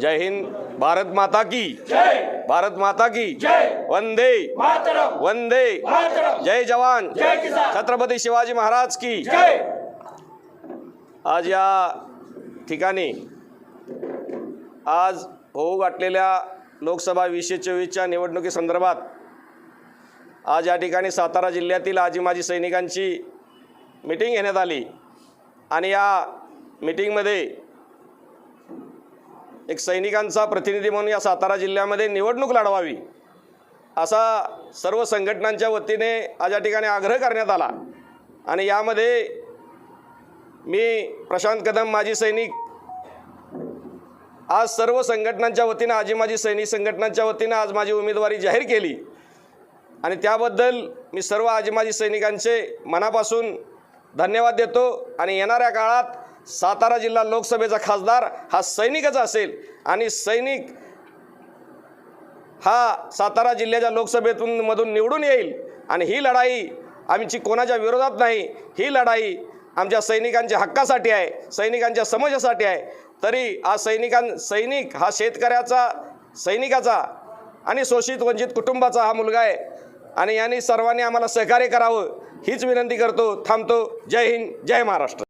जय हिंद भारत माता की। जय। भारत माता की। जय। वंदे। मातरम। वंदे। मातरम। जय जवान। जय किसान। छत्रपती शिवाजी महाराज की। जय। आज या ठिकाणी आज होऊ गाठलेल्या लोकसभा वीसशे चोवीसच्या निवडणुकीसंदर्भात आज या ठिकाणी सातारा जिल्ह्यातील आजी माजी सैनिकांची मिटिंग घेण्यात आली. आणि या मिटिंगमध्ये एक सैनिकांचा प्रतिनिधी म्हणून या सातारा जिल्ह्यामध्ये निवडणूक लढवावी असा सर्व संघटनांच्या वतीने आज या ठिकाणी आग्रह करण्यात आला. आणि यामध्ये मी प्रशांत कदम माजी सैनिक आज सर्व संघटनांच्या वतीनं आजी माजी सैनिक संघटनांच्या वतीनं आज माझी उमेदवारी जाहीर केली. आणि त्याबद्दल मी सर्व आजी माजी सैनिकांचे मनापासून धन्यवाद देतो. आणि येणाऱ्या काळात सातारा जिल्हा लोकसभेचा खासदार हा सैनिकच असेल आणि सैनिक हा सातारा जिल्ह्याच्या लोकसभेतून मधून निवडून येईल आणि ही लढाई आमची कोणाच्या विरोधात नाही ही लढाई आमच्या सैनिकांच्या हक्कासाठी आहे सैनिकांच्या समाजासाठी आहे. तरी आज सैनिकां सैनिक हा शेतकऱ्याचा सैनिकाचा आणि शोषित वंचित कुटुंबाचा हा मुलगा आहे. आणि यांनी सर्वांनी आम्हाला सहकार्य करावं हीच विनंती करतो थांबतो. जय हिंद जय महाराष्ट्र.